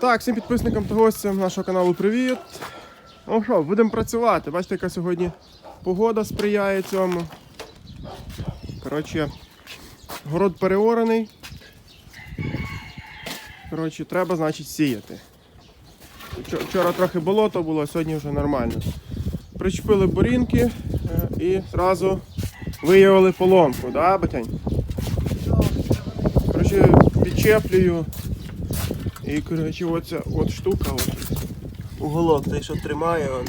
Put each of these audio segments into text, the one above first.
Так, всім підписникам та гостям нашого каналу привіт. Ну що, будемо працювати. Бачите, яка сьогодні погода сприяє цьому. Коротше, город переораний. Коротше, треба, значить, сіяти. Вчора трохи болото було, а сьогодні вже нормально. Причепили борінки е, і одразу виявили поломку, да, батянь? Коротше, підчеплюю. І коротше, оця от штука, от, уголок, той, що тримає, он,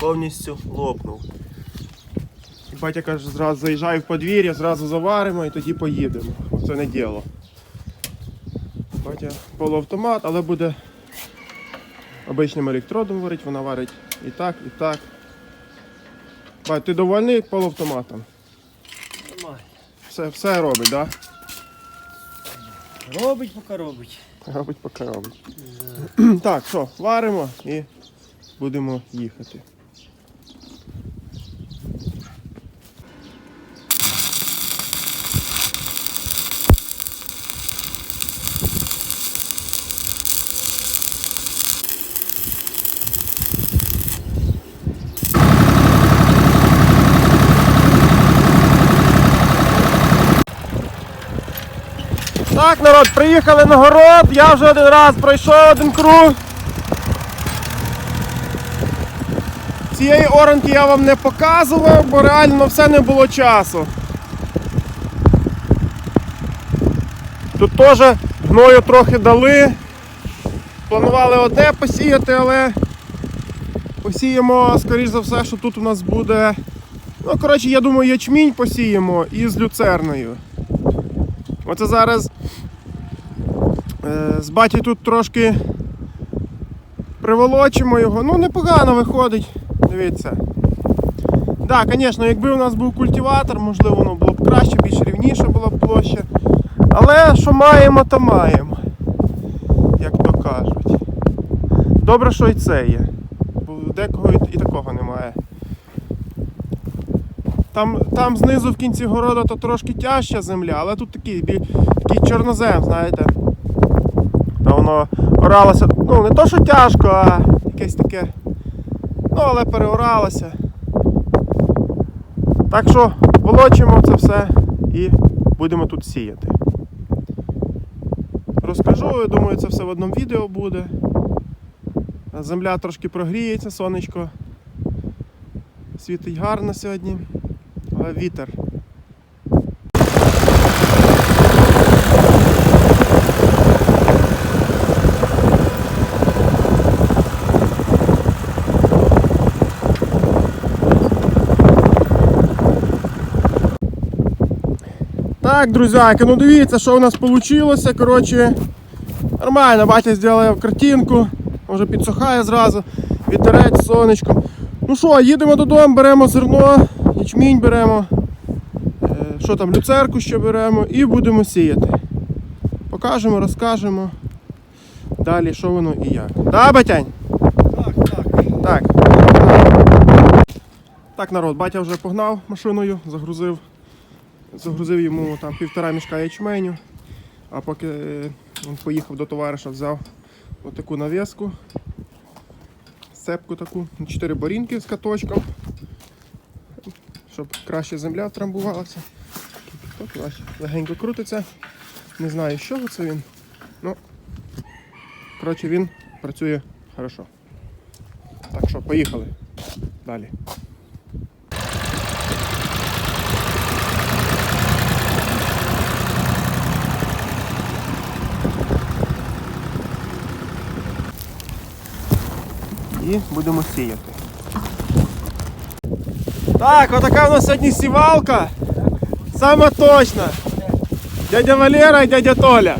повністю лопнув. І батя каже, зразу заїжджай в подвір'я, зразу заваримо і тоді поїдемо. Це не діло. Батя полуавтомат, але буде обичним електродом варить, вона варить і так, і так. Бать, ти довольний полуавтоматом? Нормально. Все, все робить, так? Робить, поки робить. Робить, поки робить. Так, що, варимо і будемо їхати. Так, народ, приїхали на город, я вже один раз пройшов один круг. Цієї оранки я вам не показував, бо реально все не було часу. Тут теж гною трохи дали. Планували одне посіяти, але посіємо, скоріш за все, що тут у нас буде. Ну, коротше, я думаю, ячмінь посіємо із люцерною. Оце зараз е, з баті тут трошки приволочимо його. Ну, непогано виходить. Дивіться. Так, да, звісно, якби у нас був культиватор, можливо, воно було б краще, більш рівніше була б площа. Але що маємо, то маємо. Як то кажуть. Добре, що і це є. Бо декого і, такого немає. Там, там знизу в кінці города то трошки тяжча земля, але тут такий, такий чорнозем, знаєте. Та воно оралося, ну не то, що тяжко, а якесь таке. Ну, але переоралося. Так що волочимо це все і будемо тут сіяти. Розкажу, я думаю, це все в одному відео буде. Земля трошки прогріється, сонечко. Світить гарно сьогодні. Вітер. Так, друзяки, ну дивіться, що у нас вийшло. Коротше, нормально, батя зробив картинку, вже підсухає зразу, вітерець, сонечко. Ну що, їдемо додому, беремо зерно, ячмінь беремо, е, що там, люцерку ще беремо і будемо сіяти. Покажемо, розкажемо далі, що воно і як. Да, батянь? Так, так. Так. Так, народ, батя вже погнав машиною, загрузив. Загрузив йому там півтора мішка ячменю. А поки е, він поїхав до товариша, взяв отаку навіску, сцепку таку, чотири борінки з каточком, щоб краще земля втрамбувалася. Так, бачите, легенько крутиться. Не знаю, з чого це він. Ну, коротше, він працює хорошо. Так що, поїхали. Далі. І будемо сіяти. Так, отака у нас сьогодні сівалка. Сама точна. Дядя Валера і дядя Толя.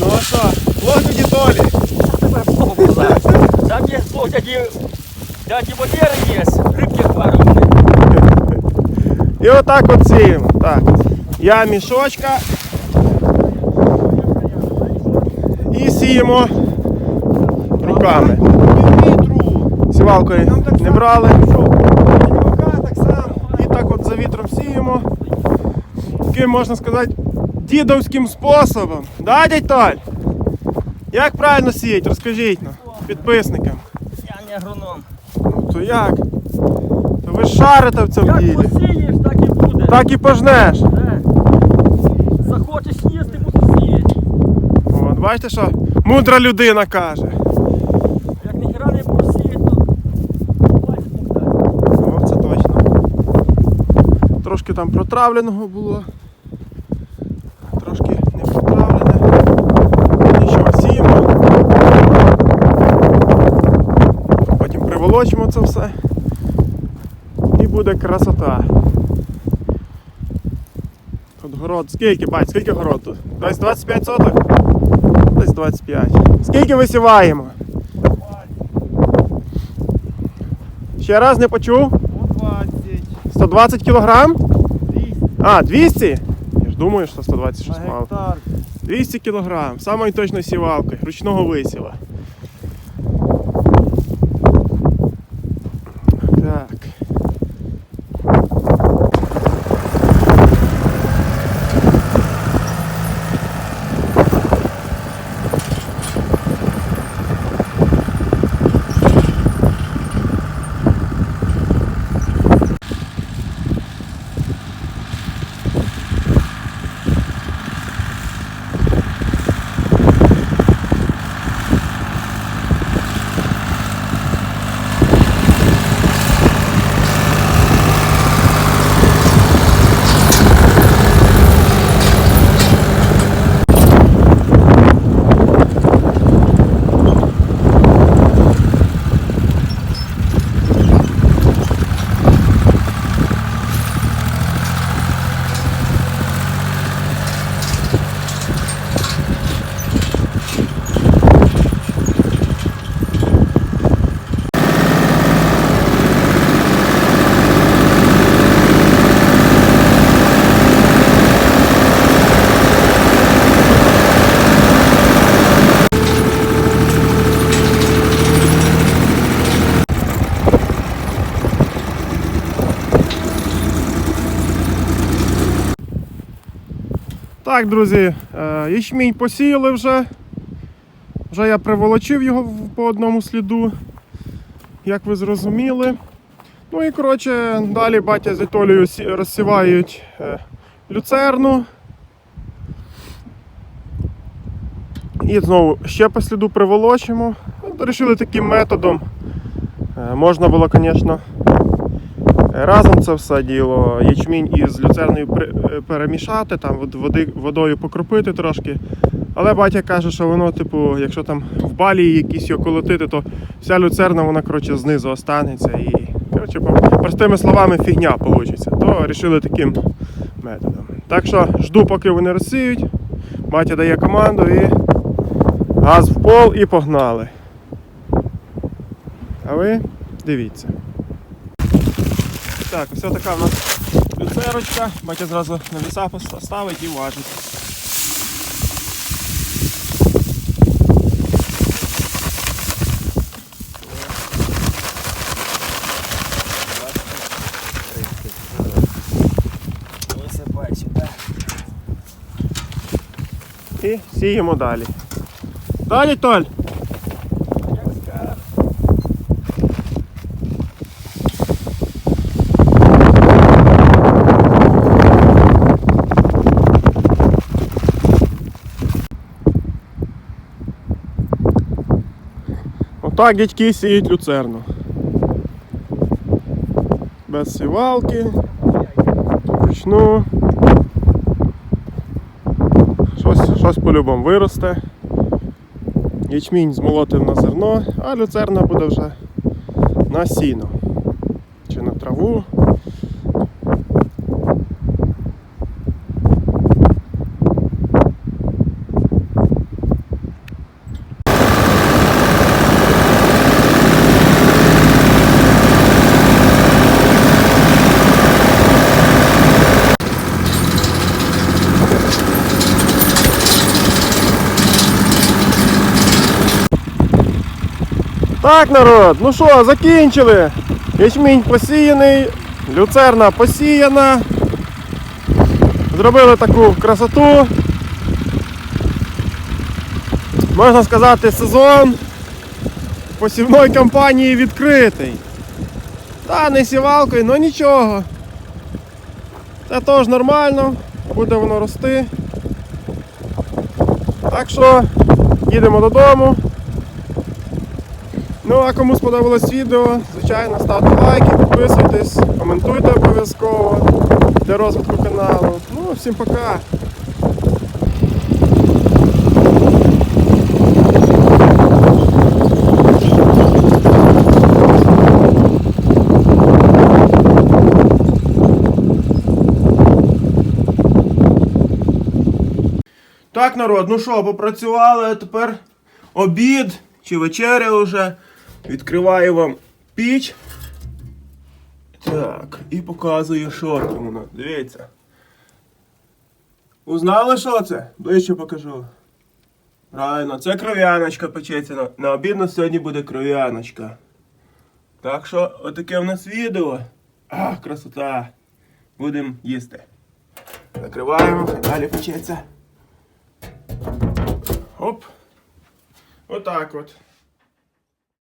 Ну а що? Ось дяді Толі. Там є слово дяді, дяді Валери є, рибки варені. І отак от сіємо. Так. Я мішочка. І сіємо руками. Сівалкою не брали. І так от за вітром сіємо. Таким можна сказати дідовським способом. Да, дядь Толь? Як правильно сіять, розкажіть нам, підписникам. Я не агроном. Ну то як? То ви шарите в цьому Як посієш, так і буде. Так і пожнеш. Е. Захочеш їсти, мусиш сіяти. От, бачите, що мудра людина каже. Як ніхера не будеш сіяти, то бачиш, не так. О, це точно. Трошки там протравленого було. Трошки не протравлене. Нічого, сіємо. Потім приволочимо це все. І буде красота. Тут город. Скільки, бать, скільки город тут? Десь 25 соток? Десь 25. Скільки висіваємо? Ще раз не почув? 120 120 кілограм? 200 А, 200? Я ж думаю, що 120 на щось мало. 200 кілограм, самої точної сівалки, ручного висіва. Так. Так, друзі, е, ячмінь посіяли вже. Вже я приволочив його по одному сліду, як ви зрозуміли. Ну і коротше, далі батя з Вітолією сі- розсівають е, люцерну. І знову ще по сліду приволочимо. Рішили таким методом. Е, Можна було, звісно, разом це все діло, ячмінь із люцерною е, перемішати, там води, водою покропити трошки. Але батя каже, що воно, типу, якщо там в балі якісь його колотити, то вся люцерна вона коротше, знизу останеться і коротше, простими словами фігня вийде. То вирішили таким методом. Так що жду, поки вони розсіють. Батя дає команду і газ в пол і погнали. А ви дивіться. Так, ось така в нас люцерочка. Батя зразу на віса пос- ставить і важить. Висипай сюди. І сіємо далі. Далі, Толь! Як скажеш. Отак дядьки сіють люцерну. Без сівалки. Вручну. Щось, щось по-любому виросте. Ячмінь змолотив на зерно, а люцерна буде вже на сіно. Чи на траву. Так, народ, ну що, закінчили. Ячмінь посіяний, люцерна посіяна. Зробили таку красоту. Можна сказати, сезон посівної кампанії відкритий. Та не сівалкою, але нічого. Це теж нормально, буде воно рости. Так що їдемо додому. Ну а кому сподобалось відео, звичайно, ставте лайки, підписуйтесь, коментуйте обов'язково для розвитку каналу. Ну, всім пока! Так, народ, ну що, попрацювали, тепер обід чи вечеря вже. Відкриваю вам піч. Так, і показую, що там воно. Дивіться. Узнали, що це? Ближче покажу. Правильно, це кров'яночка печеться. На, обід на сьогодні буде кров'яночка. Так що, отаке в нас відео. А, красота. Будемо їсти. Закриваємо, далі печеться. Оп. Отак от.